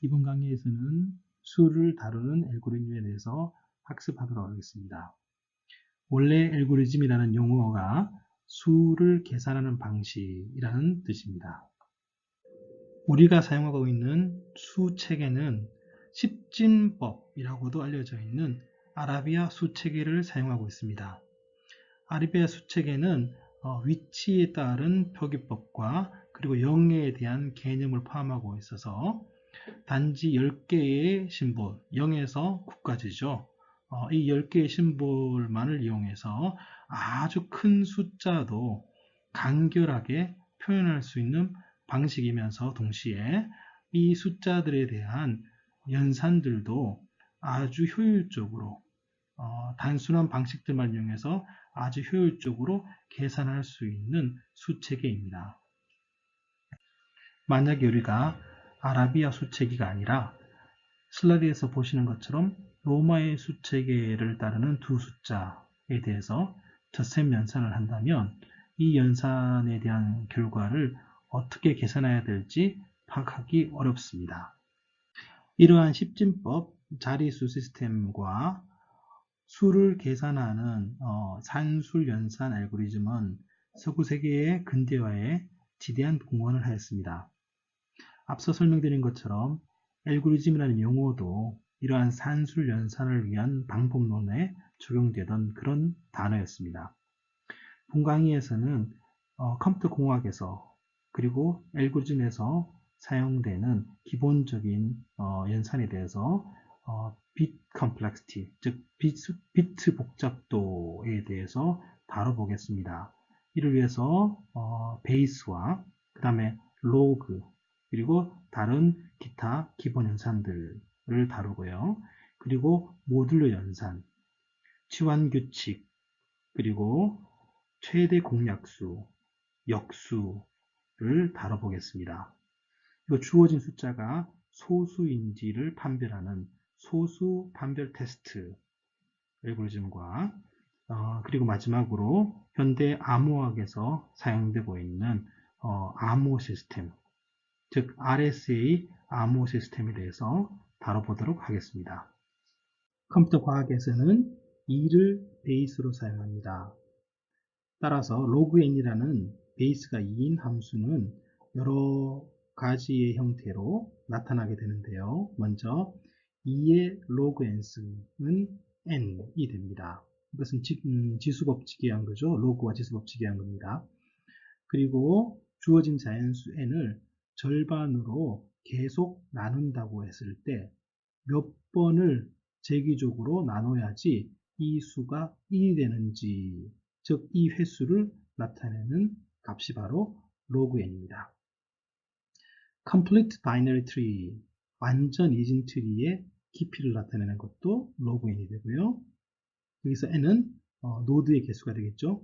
이번 강의에서는 수를 다루는 알고리즘에 대해서 학습하도록 하겠습니다. 원래 알고리즘이라는 용어가 수를 계산하는 방식이라는 뜻입니다. 우리가 사용하고 있는 수 체계는 십진법이라고도 알려져 있는 아라비아 수 체계를 사용하고 있습니다. 아라비아 수 체계는 어, 위치에 따른 표기법과 그리고 영예에 대한 개념을 포함하고 있어서 단지 10개의 심볼, 0에서 9까지죠. 어, 이 10개의 심볼만을 이용해서 아주 큰 숫자도 간결하게 표현할 수 있는 방식이면서 동시에 이 숫자들에 대한 연산들도 아주 효율적으로 어, 단순한 방식들만 이용해서 아주 효율적으로 계산할 수 있는 수체계입니다. 만약에 우리가 아라비아 수체계가 아니라 슬라이드에서 보시는 것처럼 로마의 수체계를 따르는 두 숫자에 대해서 덧셈 연산을 한다면 이 연산에 대한 결과를 어떻게 계산해야 될지 파악하기 어렵습니다. 이러한 십진법 자리수 시스템과 수를 계산하는 어, 산술 연산 알고리즘은 서구 세계의 근대화에 지대한 공헌을 하였습니다. 앞서 설명드린 것처럼 알고리즘이라는 용어도 이러한 산술 연산을 위한 방법론에 적용되던 그런 단어였습니다. 분강의에서는 어, 컴퓨터 공학에서 그리고 알고리즘에서 사용되는 기본적인 어, 연산에 대해서 어, bit complexity, 즉 비트, 비트 복잡도에 대해서 다뤄보겠습니다. 이를 위해서 어, 베이스와 그 다음에 로그 그리고 다른 기타 기본 연산들을 다루고요. 그리고 모듈러 연산, 치환 규칙, 그리고 최대 공약수, 역수를 다뤄보겠습니다. 주어진 숫자가 소수인지를 판별하는 소수 판별 테스트 알고리즘과 어, 그리고 마지막으로 현대 암호학에서 사용되고 있는 어, 암호 시스템 즉 RSA 암호 시스템에 대해서 다뤄보도록 하겠습니다. 컴퓨터 과학에서는 2를 베이스로 사용합니다. 따라서 logn이라는 베이스가 2인 함수는 여러 가지의 형태로 나타나게 되는데요. 먼저 2의 log n은 n이 됩니다. 이것은 지, 음, 지수법칙에 의한 거죠. 로그와 지수 법칙에 의한 겁니다. 그리고 주어진 자연수 n을 절반으로 계속 나눈다고 했을 때 몇 번을 재기적으로 나눠야지 이 수가 1이 되는지 즉 이 횟수를 나타내는 값이 바로 log n입니다. complete binary tree 완전 이진 트리의 깊이를 나타내는 것도 log n이 되고요. 여기서 n은 어, 노드의 개수가 되겠죠.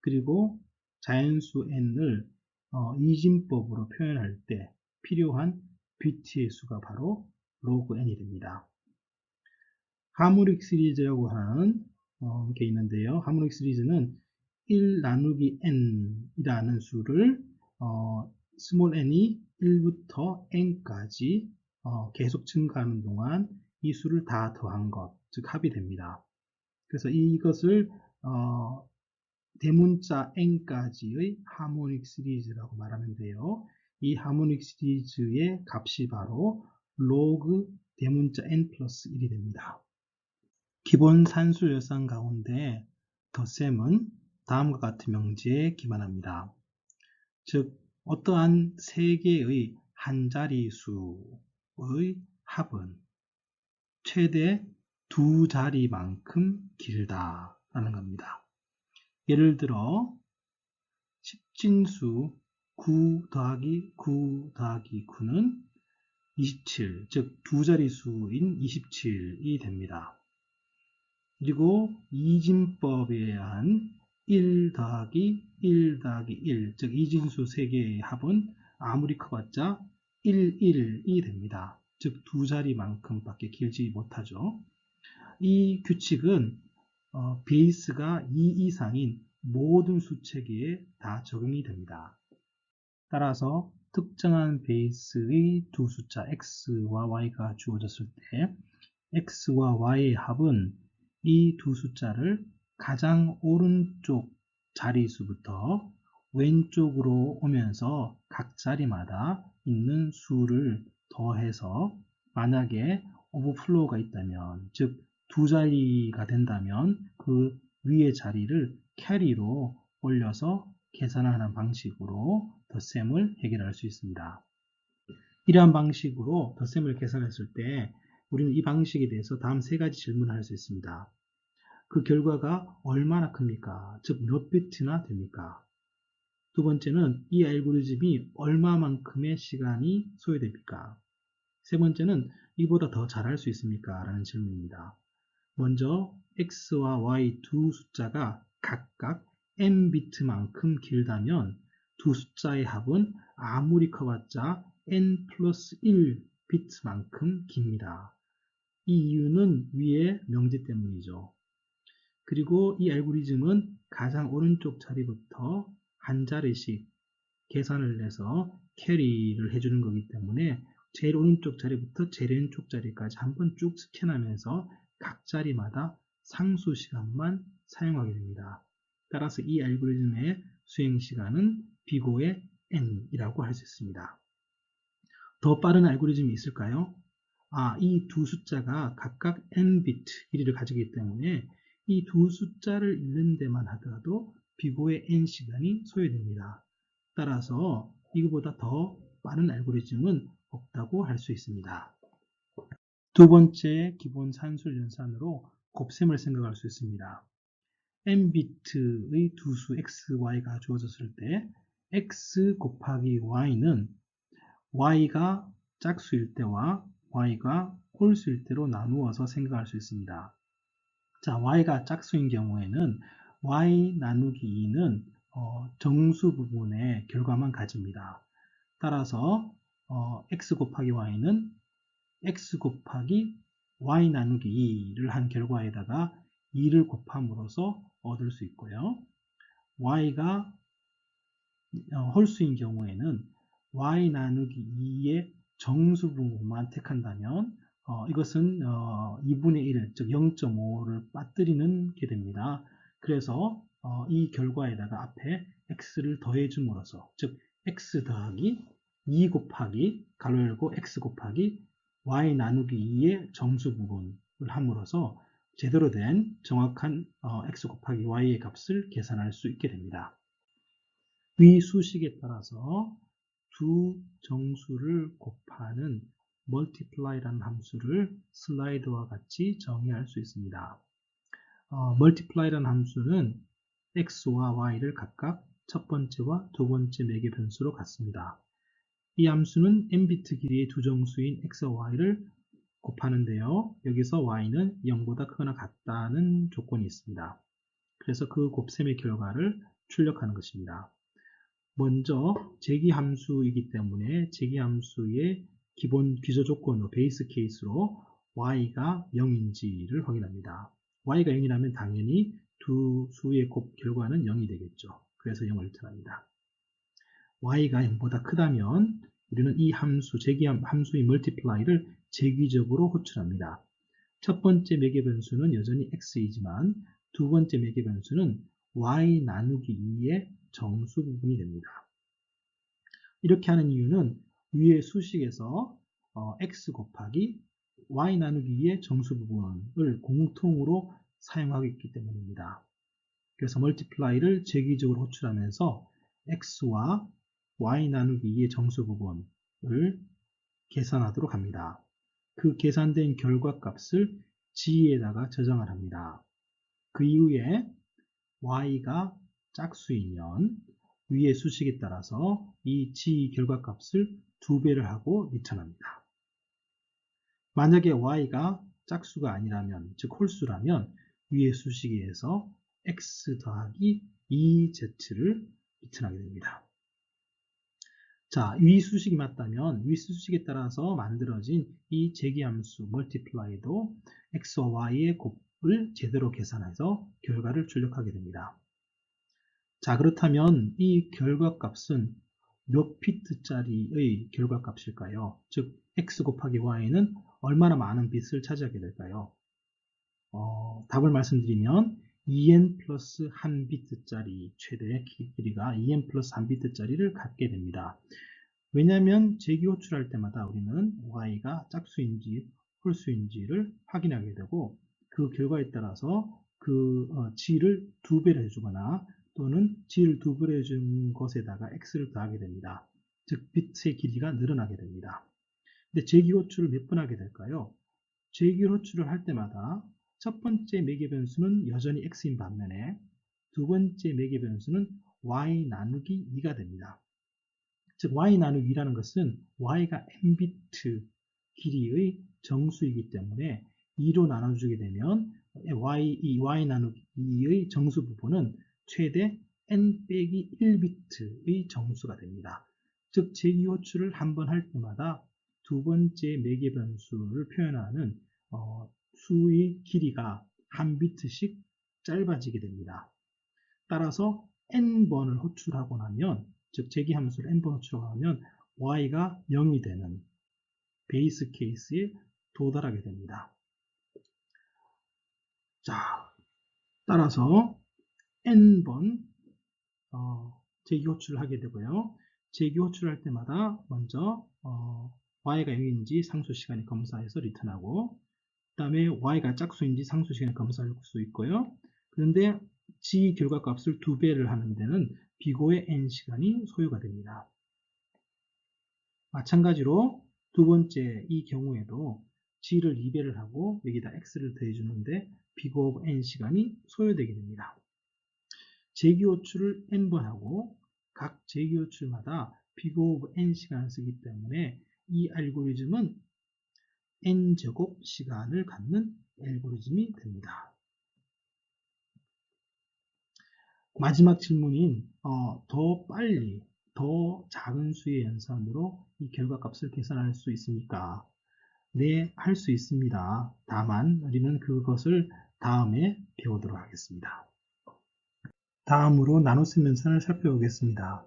그리고 자연수 n을 어, 이진법으로 표현할 때 필요한 비트의 수가 바로 로그 n이 됩니다. 하모닉 시리즈라고 하는 어, 게 있는데요. 하모닉 시리즈는 1 나누기 n이라는 수를 어, 스몰 n이 1부터 n까지 어, 계속 증가하는 동안 이 수를 다 더한 것, 즉 합이 됩니다. 그래서 이것을 어, 대문자 n까지의 하모닉 시리즈라고 말하면 돼요. 이 하모닉 시리즈의 값이 바로 로그 대문자 n 플러스 1이 됩니다. 기본 산수 열상 가운데 덧셈은 다음과 같은 명제에 기반합니다. 즉 어떠한 세 개의 한 자리수의 합은 최대 두 자리만큼 길다라는 겁니다. 예를 들어 10진수 9 더하기 9 더하기 9는 27, 즉 두 자리수인 27이 됩니다. 그리고 이진법에 의한 1 더하기 1 더하기 1, 즉 이진수 3개의 합은 아무리 커봤자 1, 1이 됩니다. 즉 두 자리만큼 밖에 길지 못하죠. 이 규칙은 어, 베이스가 2 이상인 모든 수체계에 다 적용이 됩니다. 따라서 특정한 베이스의 두 숫자 x와 y가 주어졌을 때 x와 y의 합은 이 두 숫자를 가장 오른쪽 자리수부터 왼쪽으로 오면서 각 자리마다 있는 수를 더해서 만약에 오버플로우가 있다면 즉 두 자리가 된다면 그 위의 자리를 캐리로 올려서 계산하는 방식으로 덧셈을 해결할 수 있습니다. 이러한 방식으로 덧셈을 계산했을 때 우리는 이 방식에 대해서 다음 세 가지 질문을 할 수 있습니다. 그 결과가 얼마나 큽니까? 즉 몇 비트나 됩니까? 두 번째는 이 알고리즘이 얼마만큼의 시간이 소요됩니까? 세 번째는 이보다 더 잘할 수 있습니까? 라는 질문입니다. 먼저 x와 y 두 숫자가 각각 n 비트만큼 길다면 두 숫자의 합은 아무리 커봤자 n 플러스 1 비트만큼 깁니다. 이 이유는 위의 명제 때문이죠. 그리고 이 알고리즘은 가장 오른쪽 자리부터 한 자리씩 계산을 해서 캐리를 해주는 거기 때문에 제일 오른쪽 자리부터 제일 왼쪽 자리까지 한번 쭉 스캔하면서 각 자리마다 상수 시간만 사용하게 됩니다. 따라서 이 알고리즘의 수행 시간은 비고의 n이라고 할 수 있습니다. 더 빠른 알고리즘이 있을까요? 아, 이 두 숫자가 각각 n 비트 길이를 가지기 때문에 이 두 숫자를 읽는 데만 하더라도 비고의 n 시간이 소요됩니다. 따라서 이거보다 더 빠른 알고리즘은 없다고 할 수 있습니다. 두 번째 기본 산술 연산으로 곱셈을 생각할 수 있습니다. n비트의 두 수 x, y가 주어졌을 때 x 곱하기 y는 y가 짝수일 때와 y가 홀수일 때로 나누어서 생각할 수 있습니다. 자, y가 짝수인 경우에는 y 나누기 2는 어, 정수 부분의 결과만 가집니다. 따라서 어, x 곱하기 y는 x 곱하기 y 나누기 2를 한 결과에다가 2를 곱함으로써 얻을 수 있고요. y가 어, 홀수인 경우에는 y 나누기 2의 정수 부분만 택한다면 어, 이것은 어, 2분의 1, 즉 0.5를 빠뜨리는 게 됩니다. 그래서 어, 이 결과에다가 앞에 x를 더해줌으로써 즉 x 더하기 2 곱하기 가로 열고 x 곱하기 y 나누기 2의 정수 부분을 함으로써 제대로 된 정확한 어, x 곱하기 y의 값을 계산할 수 있게 됩니다. 위 수식에 따라서 두 정수를 곱하는 multiply라는 함수를 슬라이드와 같이 정의할 수 있습니다. 어, multiply라는 함수는 x와 y를 각각 첫 번째와 두 번째 매개 변수로 갖습니다. 이 함수는 n비트 길이의 두 정수인 x와 y를 곱하는데요. 여기서 y는 0보다 크거나 같다는 조건이 있습니다. 그래서 그 곱셈의 결과를 출력하는 것입니다. 먼저 제기 함수이기 때문에 제기 함수의 기본 기저 조건으로 베이스 케이스로 y가 0인지를 확인합니다. y가 0이라면 당연히 두 수의 곱 결과는 0이 되겠죠. 그래서 0을 리턴합니다. y가 0보다 크다면 우리는 이 함수, 제기 함수의 multiply를 제기적으로 호출합니다. 첫 번째 매개 변수는 여전히 x이지만 두 번째 매개 변수는 y 나누기 2의 정수 부분이 됩니다. 이렇게 하는 이유는 위의 수식에서 어, x 곱하기 y 나누기 2의 정수 부분을 공통으로 사용하고 있기 때문입니다. 그래서 multiply를 제기적으로 호출하면서 x와 y 나누기 2의 정수 부분을 계산하도록 합니다. 그 계산된 결과값을 g에다가 저장을 합니다. 그 이후에 y가 짝수이면 위의 수식에 따라서 이 g 결과값을 두 배를 하고 리턴합니다. 만약에 y가 짝수가 아니라면, 즉 홀수라면 위의 수식에서 x 더하기 2z를 리턴하게 됩니다. 자, 위 수식이 맞다면 위 수식에 따라서 만들어진 이 제기함수 multiply도 x와 y의 곱을 제대로 계산해서 결과를 출력하게 됩니다. 자, 그렇다면 이 결과값은 몇 피트짜리의 결과값일까요? 즉 x 곱하기 y는 얼마나 많은 빛을 차지하게 될까요? 어, 답을 말씀드리면 2n 플러스 1비트짜리 최대 길이가 2n 플러스 1비트짜리를 갖게 됩니다. 왜냐하면 제기 호출할 때마다 우리는 y가 짝수인지 홀수인지를 확인하게 되고 그 결과에 따라서 그 어, g를 두 배를 해주거나 또는 g를 두 배를 해준 것에다가 x를 더하게 됩니다. 즉 비트의 길이가 늘어나게 됩니다. 근데 제기 호출을 몇 번 하게 될까요? 제기 호출을 할 때마다 첫 번째 매개 변수는 여전히 x인 반면에 두 번째 매개 변수는 y 나누기 2가 됩니다. 즉 y 나누기 2라는 것은 y가 n비트 길이의 정수이기 때문에 2로 나눠주게 되면 y, 이 y 나누기 2의 정수 부분은 최대 n 빼기 1비트의 정수가 됩니다. 즉 제기 호출을 한 번 할 때마다 두 번째 매개 변수를 표현하는 어, 수의 길이가 한 비트씩 짧아지게 됩니다. 따라서 n번을 호출하고 나면 즉 제기 함수를 n번 호출하고 나면 y가 0이 되는 베이스 케이스에 도달하게 됩니다. 자, 따라서 n번 어, 제기 호출을 하게 되고요. 제기 호출할 때마다 먼저 어, y가 0인지 상수 시간에 검사해서 리턴하고 그 다음에 y가 짝수인지 상수 시간에 검사할 수 있고요. 그런데 g 결과값을 두 배를 하는 데는 비고의 n 시간이 소요가 됩니다. 마찬가지로 두 번째 이 경우에도 g를 2배를 하고 여기다 x를 더해주는데 비고 n 시간이 소요되게 됩니다. 제기 호출을 n번 하고 각 제기 호출마다 비고 n 시간을 쓰기 때문에 이 알고리즘은 n제곱 시간을 갖는 알고리즘이 됩니다. 마지막 질문인 어, 더 빨리 더 작은 수의 연산으로 이 결과값을 계산할 수 있습니까? 네, 할 수 있습니다. 다만 우리는 그것을 다음에 배우도록 하겠습니다. 다음으로 나눗셈 연산을 살펴보겠습니다.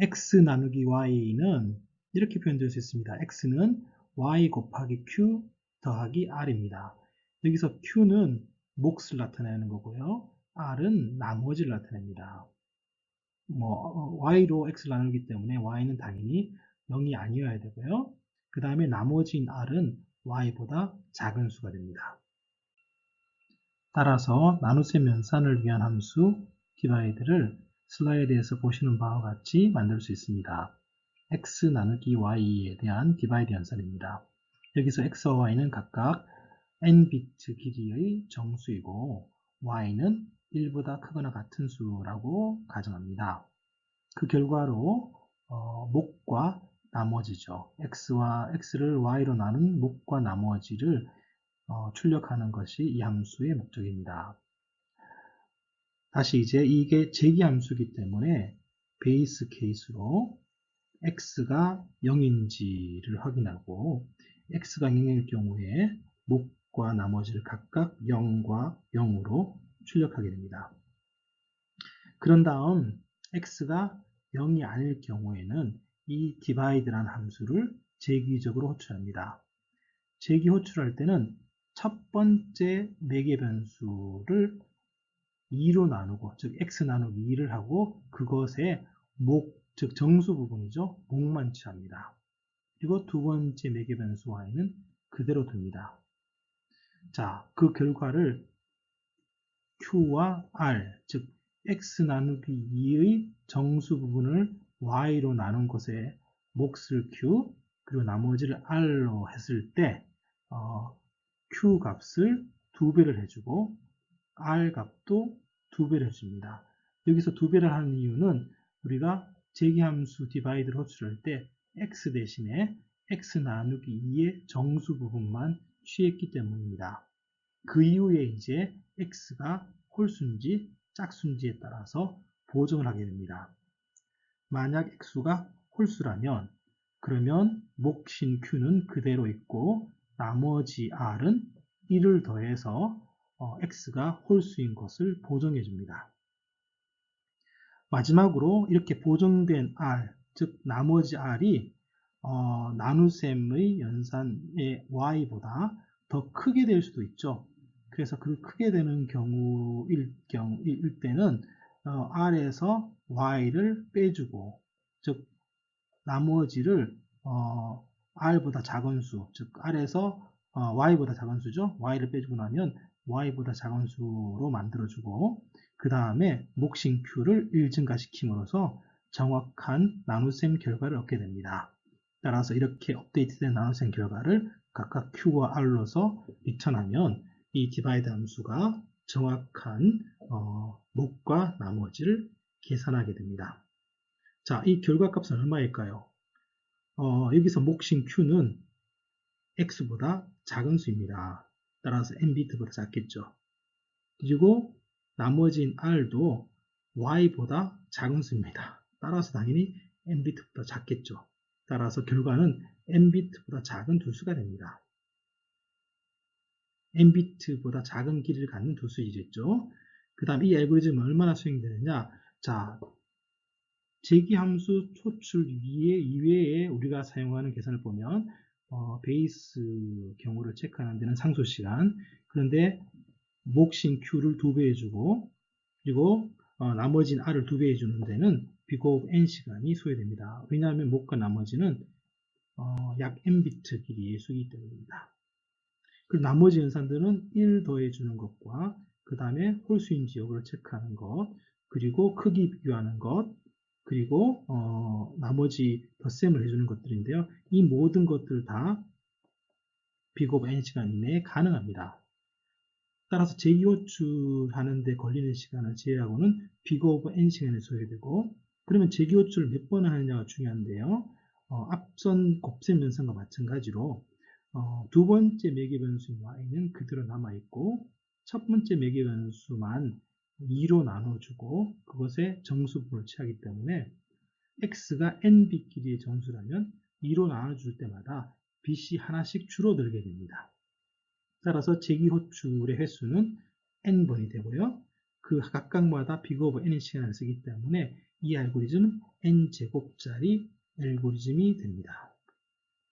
x 나누기 y는 이렇게 표현될 수 있습니다. x는 y 곱하기 q 더하기 r입니다. 여기서 q는 몫을 나타내는 거고요. r은 나머지를 나타냅니다. 뭐 y로 x를 나누기 때문에 y는 당연히 0이 아니어야 되고요. 그 다음에 나머지인 r은 y보다 작은 수가 됩니다. 따라서 나눗셈 연산을 위한 함수 디바이드를 슬라이드에서 보시는 바와 같이 만들 수 있습니다. X 나누기 y에 대한 디바이드 연산입니다. 여기서 x와 y는 각각 n비트 길이의 정수이고 y는 1보다 크거나 같은 수라고 가정합니다. 그 결과로 어, 목과 나머지죠. x와 x를 y로 나눈 목과 나머지를 어, 출력하는 것이 이 함수의 목적입니다. 다시 이제 이게 제기 함수이기 때문에 베이스 케이스로 x가 0인지를 확인하고 x가 0일 경우에 목과 나머지를 각각 0과 0으로 출력하게 됩니다. 그런 다음 x가 0이 아닐 경우에는 이 divide라는 함수를 제기적으로 호출합니다. 제기 호출할 때는 첫 번째 매개 변수를 2로 나누고 즉 x 나누기 2를 하고 그것의 목, 즉 정수 부분이죠. 목만 취합니다. 그리고 두 번째 매개 변수 y는 그대로 둡니다. 자, 그 결과를 q와 r, 즉 x 나누기 2의 정수 부분을 y로 나눈 것에 몫을 q, 그리고 나머지를 r로 했을 때 어, q 값을 두 배를 해주고 r 값도 두 배를 해줍니다. 여기서 두 배를 하는 이유는 우리가 제기함수 디바이드를 호출할 때 x 대신에 x 나누기 2의 정수 부분만 취했기 때문입니다. 그 이후에 이제 x가 홀수인지 짝수인지에 따라서 보정을 하게 됩니다. 만약 x가 홀수라면 그러면 몫인 q는 그대로 있고 나머지 r은 1을 더해서 어, x가 홀수인 것을 보정해 줍니다. 마지막으로 이렇게 보정된 r, 즉 나머지 r이 어, 나눗셈의 연산의 y보다 더 크게 될 수도 있죠. 그래서 그 크게 되는 경우일 경우일 때는 어, r에서 y를 빼주고 즉 나머지를 어, r보다 작은 수, 즉 r에서 어, y보다 작은 수죠. y를 빼주고 나면 y보다 작은 수로 만들어주고 그 다음에 몫인 q를 1 증가시킴으로써 정확한 나눗셈 결과를 얻게 됩니다. 따라서 이렇게 업데이트된 나눗셈 결과를 각각 q와 r로서 리턴하면 이 디바이드 함수가 정확한 어, 목과 나머지를 계산하게 됩니다. 자, 이 결과값은 얼마일까요? 어, 여기서 몫인 q는 x보다 작은 수입니다. 따라서 n비트보다 작겠죠. 그리고 나머지인 r도 y보다 작은 수입니다. 따라서 당연히 n비트보다 작겠죠. 따라서 결과는 n비트보다 작은 두 수가 됩니다. n비트보다 작은 길이를 갖는 두 수이겠죠. 그 다음 이 알고리즘은 얼마나 수행되느냐 자 제기함수 초출 위에 이외에 우리가 사용하는 계산을 보면 어, 베이스 경우를 체크하는 데는 상수시간 그런데 몫인 Q를 두배 해주고 그리고 어, 나머지는 R을 두배 해주는 데는 비곱 N 시간이 소요됩니다. 왜냐하면 목과 나머지는 어, 약 N비트 길이의 수이기 때문입니다. 그리고 나머지 연산들은 1 더해주는 것과 그 다음에 홀수인지 여부를 체크하는 것 그리고 크기 비교하는 것 그리고 어, 나머지 덧셈을 해주는 것들인데요. 이 모든 것들 다 비곱 n시간 이내에 가능합니다. 따라서 재기호출 하는 데 걸리는 시간을 제외하고는 비곱 n시간이 소요되고 그러면 재기호출을 몇 번 하느냐가 중요한데요. 어, 앞선 곱셈 연산과 마찬가지로 어, 두 번째 매개 변수인 y는 그대로 남아있고 첫 번째 매개 변수만 2로 나눠주고 그것에 정수분을 취하기 때문에 x가 길이의 정수라면 2로 나눠줄 때마다 bit이 하나씩 줄어들게 됩니다. 따라서 제기호출의 횟수는 n번이 되고요. 그 각각마다 비거브 n의 시간을 쓰기 때문에 이 알고리즘은 n제곱짜리 알고리즘이 됩니다.